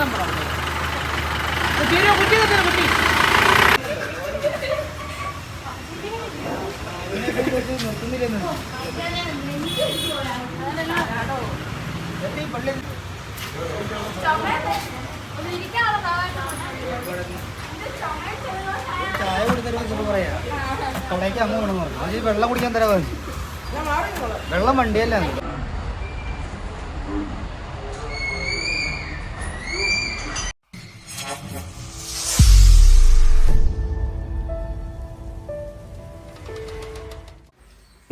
ആ കു- ആ കുട്ടിയുടെ നമ്പറാണ് കുട്ടി കുട്ടി തന്നെ കുട്ടി ചായ കൊടുത്തരുമ്പോ പറയാ തൊള്ളേക്ക് അങ്ങ് വേണം പറഞ്ഞു വെള്ളം കുടിക്കാൻ തരാ പറഞ്ഞു. വെള്ളം വണ്ടിയല്ല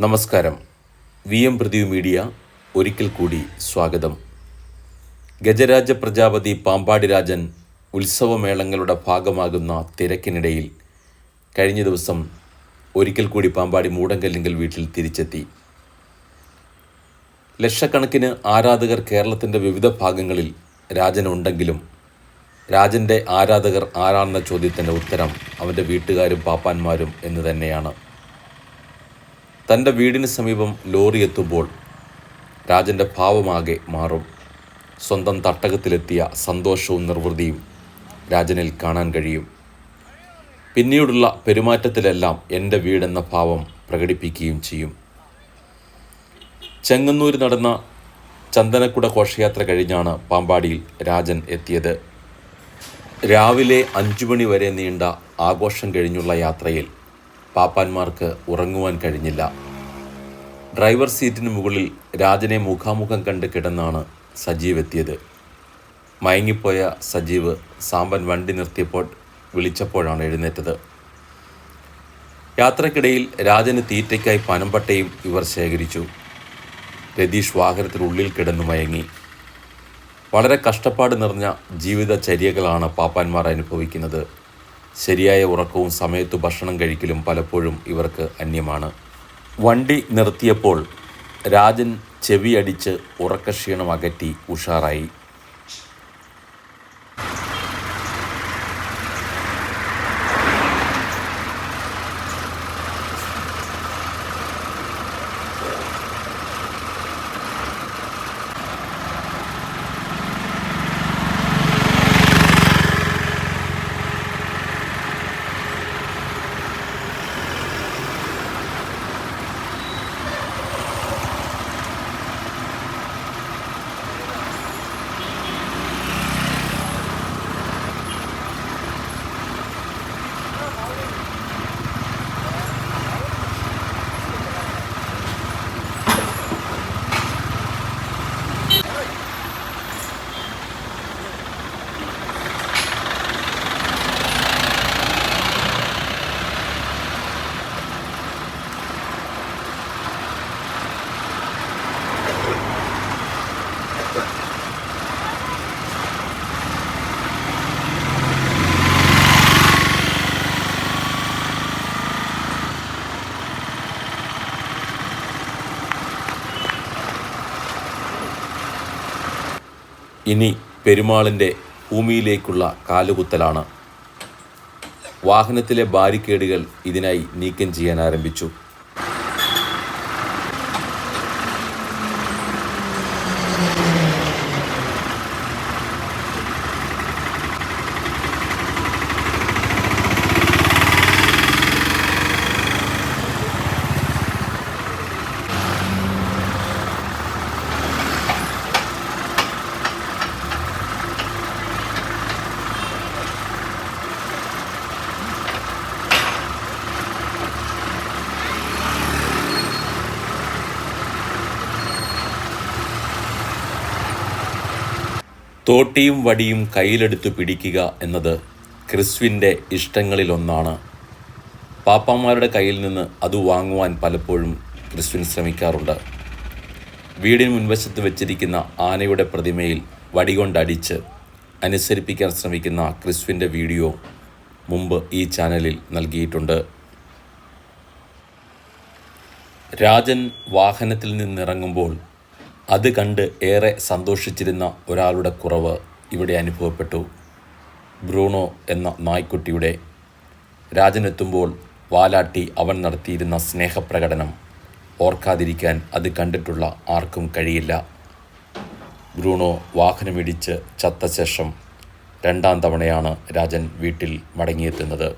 നമസ്കാരം. വി എം പ്രദീപ് മീഡിയ ഒരിക്കൽ കൂടി സ്വാഗതം. ഗജരാജ പ്രജാപതി പാമ്പാടി രാജൻ ഉത്സവമേളങ്ങളുടെ ഭാഗമാകുന്ന തിരക്കിനിടയിൽ കഴിഞ്ഞ ദിവസം ഒരിക്കൽ കൂടി പാമ്പാടി മൂടങ്കല്ലിങ്കൽ വീട്ടിൽ തിരിച്ചെത്തി. ലക്ഷക്കണക്കിന് ആരാധകർ കേരളത്തിന്റെ വിവിധ ഭാഗങ്ങളിൽ രാജനുണ്ടെങ്കിലും രാജന്റെ ആരാധകർ ആരാണെന്ന ചോദ്യത്തിന്റെ ഉത്തരം അവന്റെ വീട്ടുകാരും പാപ്പാന്മാരും എന്ന് തന്നെയാണ്. തന്റെ വീടിന് സമീപം ലോറി എത്തുമ്പോൾ രാജന്റെ ഭാവമാകെ മാറും. സ്വന്തം തട്ടകത്തിലെത്തിയ സന്തോഷവും നിർവൃതിയും രാജനിൽ കാണാൻ കഴിയും. പിന്നീടുള്ള പെരുമാറ്റത്തിലെല്ലാം എന്റെ വീടെന്ന ഭാവം പ്രകടിപ്പിക്കുകയും ചെയ്യും. ചെങ്ങന്നൂർ നടന്ന ചന്ദനക്കുട ഘോഷയാത്ര കഴിഞ്ഞാണ് പാമ്പാടിയിൽ രാജൻ എത്തിയത്. രാവിലെ അഞ്ചു മണി വരെ നീണ്ട ആഘോഷം കഴിഞ്ഞുള്ള യാത്രയിൽ പാപ്പാന്മാർക്ക് ഉറങ്ങുവാൻ കഴിഞ്ഞില്ല. ഡ്രൈവർ സീറ്റിന് മുകളിൽ രാജനെ മുഖാമുഖം കണ്ട് കിടന്നാണ് സജീവ് എത്തിയത്. മയങ്ങിപ്പോയ സജീവ് സാമ്പൻ വണ്ടി നിർത്തിയപ്പോൾ വിളിച്ചപ്പോഴാണ് എഴുന്നേറ്റത്. യാത്രക്കിടയിൽ രാജന് തീറ്റയ്ക്കായി പനമ്പട്ടയും ഇവർ ശേഖരിച്ചു. രതീഷ് വാഹനത്തിനുള്ളിൽ കിടന്നു മയങ്ങി. വളരെ കഷ്ടപ്പാട് നിറഞ്ഞ ജീവിതചര്യകളാണ് പാപ്പാന്മാർ അനുഭവിക്കുന്നത്. ശരിയായ ഉറക്കവും സമയത്ത് ഭക്ഷണം കഴിക്കലും പലപ്പോഴും ഇവർക്ക് അന്യമാണ്. വണ്ടി നിർത്തിയപ്പോൾ രാജൻ ചെവിയടിച്ച് ഉറക്കക്ഷീണം അകറ്റി ഉഷാറായി. ഇനി പെരുമാളിന്റെ ഭൂമിയിലേക്കുള്ള കാലുകുത്തലാണ്. വാഹനത്തിലെ ബാരിക്കേഡുകൾ ഇതിനായി നീക്കം ചെയ്യാൻ ആരംഭിച്ചു. തോട്ടിയും വടിയും കയ്യിലെടുത്ത് പിടിക്കുക എന്നത് ക്രിസ്വിന്റെ ഇഷ്ടങ്ങളിലൊന്നാണ്. പാപ്പാമാരുടെ കയ്യിൽ നിന്ന് അത് വാങ്ങുവാൻ പലപ്പോഴും ക്രിസ്വിൻ ശ്രമിക്കാറുണ്ട്. വീടിന് മുൻവശത്ത് വെച്ചിരിക്കുന്ന ആനയുടെ പ്രതിമയിൽ വടികൊണ്ടടിച്ച് അനുസരിപ്പിക്കാൻ ശ്രമിക്കുന്ന ക്രിസ്വിന്റെ വീഡിയോ മുമ്പ് ഈ ചാനലിൽ നൽകിയിട്ടുണ്ട്. രാജൻ വാഹനത്തിൽ നിന്നിറങ്ങുമ്പോൾ അത് കണ്ട് ഏറെ സന്തോഷിച്ചിരുന്ന ഒരാളുടെ കുറവ് ഇവിടെ അനുഭവപ്പെട്ടു. ബ്രൂണോ എന്ന നായ്ക്കുട്ടിയുടെ രാജനെത്തുമ്പോൾ വാലാട്ടി അവൻ നടത്തിയിരുന്ന സ്നേഹപ്രകടനം ഓർക്കാതിരിക്കാൻ അത് കണ്ടിട്ടുള്ള ആർക്കും കഴിയില്ല. ബ്രൂണോ വാഹനമിടിച്ച് ചത്ത ശേഷം രണ്ടാം തവണയാണ് രാജൻ വീട്ടിൽ മടങ്ങിയെത്തുന്നത്.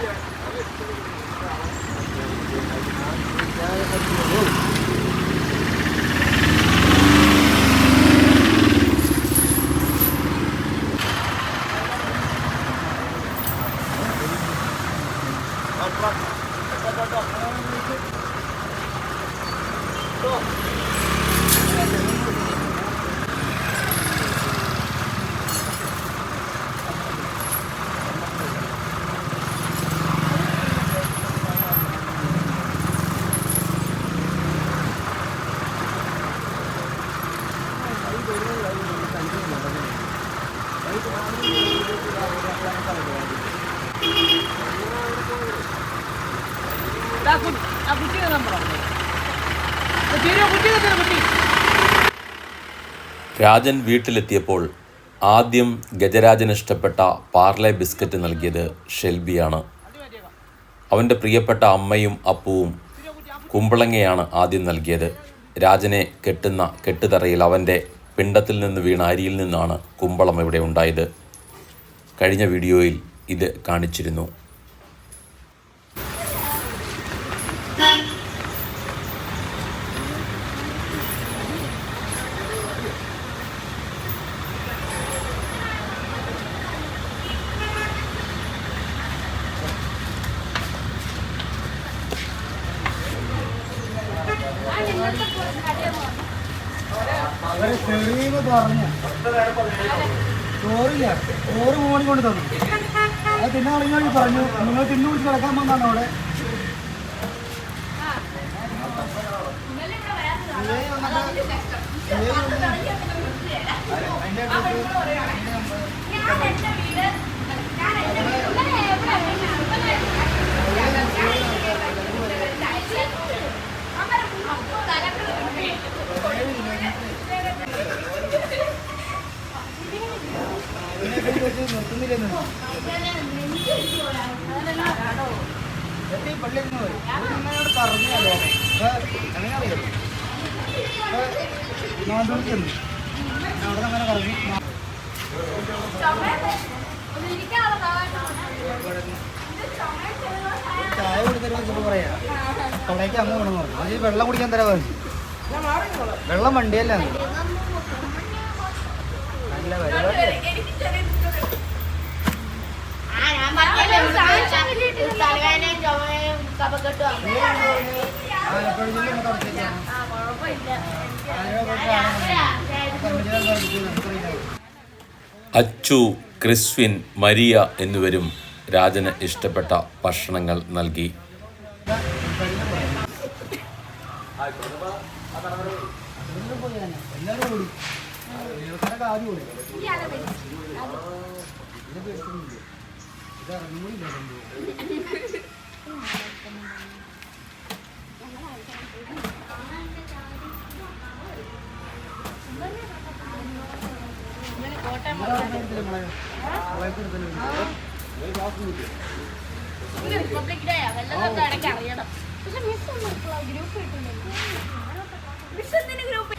Thank you. രാജൻ വീട്ടിലെത്തിയപ്പോൾ ആദ്യം ഗജരാജന് ഇഷ്ടപ്പെട്ട പാർലെ ബിസ്ക്കറ്റ് നൽകിയത് ഷെൽബിയാണ്. അവന്റെ പ്രിയപ്പെട്ട അമ്മയും അപ്പുവും കുമ്പളങ്ങയാണ് ആദ്യം നൽകിയത്. രാജനെ കെട്ടുന്ന കെട്ടുതറയിൽ അവന്റെ പിണ്ടത്തിൽ നിന്ന് വീണ അരിയിൽ നിന്നാണ് കുമ്പളം ഇവിടെ ഉണ്ടായത്. കഴിഞ്ഞ വീഡിയോയിൽ ഇത് കാണിച്ചിരുന്നു. തെളിവ് പറഞ്ഞ. ചോറില്ല. ചോറ് മോണി കൊണ്ട് തന്നു. അത് തിന്നാൻ തുടങ്ങി പറഞ്ഞു നിങ്ങൾ തിന്നു കുടിച്ച് കിടക്കാൻ വന്നാണ് അവിടെ. നിർത്തുന്നില്ലെന്ന് ചായ വെച്ചിട്ട് പറയാ തൊള്ളേക്ക് അങ്ങ് വേണം പറഞ്ഞു അത്? വെള്ളം കുടിക്കാൻ തരാ വെള്ളം വണ്ടിയല്ല നല്ല പരിപാടി അച്ചു ക്രിസ്വിൻ മരിയ എന്നിവരും രാജന് ഇഷ്ടപ്പെട്ട ഭക്ഷണങ്ങൾ നൽകി. എല്ലാവരും റിപ്പബ്ലിക് ഡേ വല്ലതൊക്കെ ഇടയ്ക്ക് അറിയണം പക്ഷെ മിസ് ഗ്രൂപ്പ് കിട്ടുന്നില്ല മിസ് എന്തിനു ഗ്രൂപ്പ്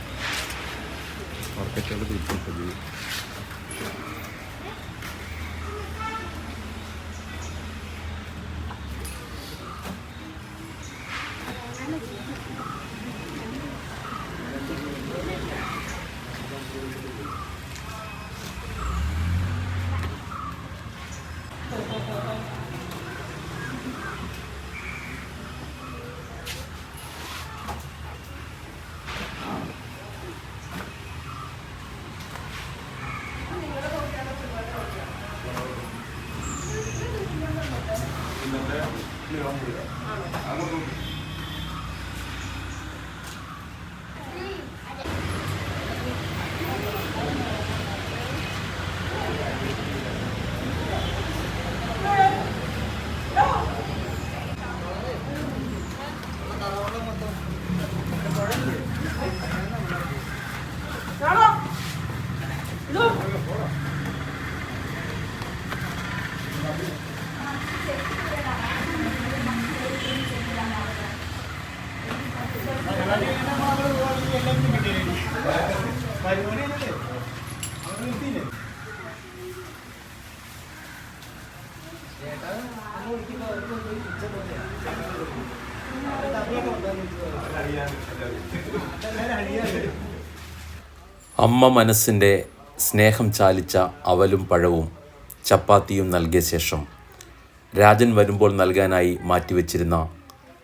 Look! അമ്മ മനസ്സിന്റെ സ്നേഹം ചാലിച്ച അവലും പഴവും ചപ്പാത്തിയും നൽകിയ ശേഷം രാജൻ വരുമ്പോൾ നൽകാനായി മാറ്റിവെച്ചിരുന്ന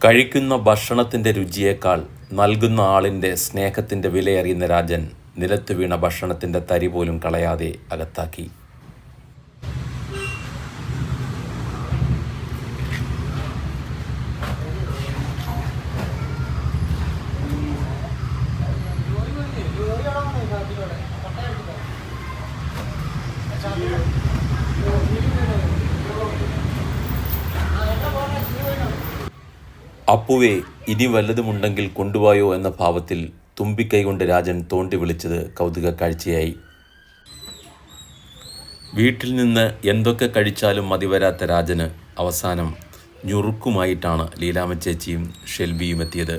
കഴിക്കുന്ന ഭക്ഷണത്തിന്റെ രുചിയേക്കാൾ നൽകുന്ന ആളിന്റെ സ്നേഹത്തിന്റെ വിലയറിയുന്ന രാജൻ നിലത്തു വീണ ഭക്ഷണത്തിന്റെ തരി പോലും കളയാതെ അകത്താക്കി. അപ്പുവേ ഇനി വല്ലതുമുണ്ടെങ്കിൽ കൊണ്ടുപോയോ എന്ന ഭാവത്തിൽ തുമ്പിക്കൈ കൊണ്ട് രാജൻ തോണ്ടി വിളിച്ചത് കൗതുക കാഴ്ചയായി വീട്ടിൽ നിന്ന് എന്തൊക്കെ കഴിച്ചാലും മതിവരാത്ത രാജന് അവസാനം ഞുറുക്കുമായിട്ടാണ് ലീലാമ്മ ചേച്ചിയും ഷെൽബിയും എത്തിയത്.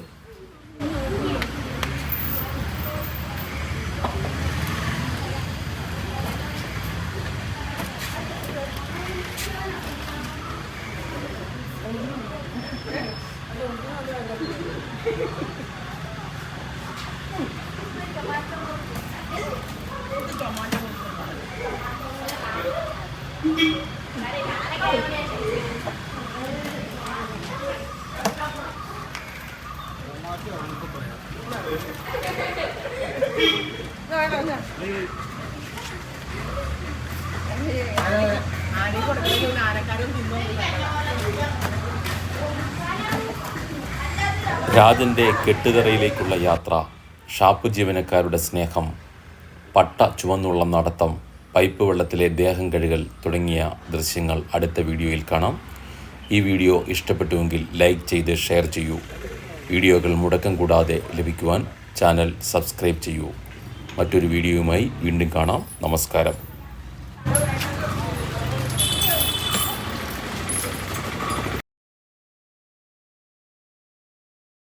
ആനയെ കൊടുക്കുന്ന കെട്ടുതറയിലേക്കുള്ള യാത്ര. ഷാപ്പ് ജീവനക്കാരുടെ സ്നേഹം പട്ട ചുവന്നുള്ള നടത്തം പൈപ്പ് വെള്ളത്തിലെ ദേഹം കഴുകൽ തുടങ്ങിയ ദൃശ്യങ്ങൾ അടുത്ത വീഡിയോയിൽ കാണാം. ഈ വീഡിയോ ഇഷ്ടപ്പെട്ടുവെങ്കിൽ ലൈക്ക് ചെയ്ത് ഷെയർ ചെയ്യൂ. വീഡിയോകൾ മുടക്കം കൂടാതെ ലഭിക്കുവാൻ ചാനൽ സബ്സ്ക്രൈബ് ചെയ്യൂ. മറ്റൊരു വീഡിയോയുമായി വീണ്ടും കാണാം. നമസ്കാരം.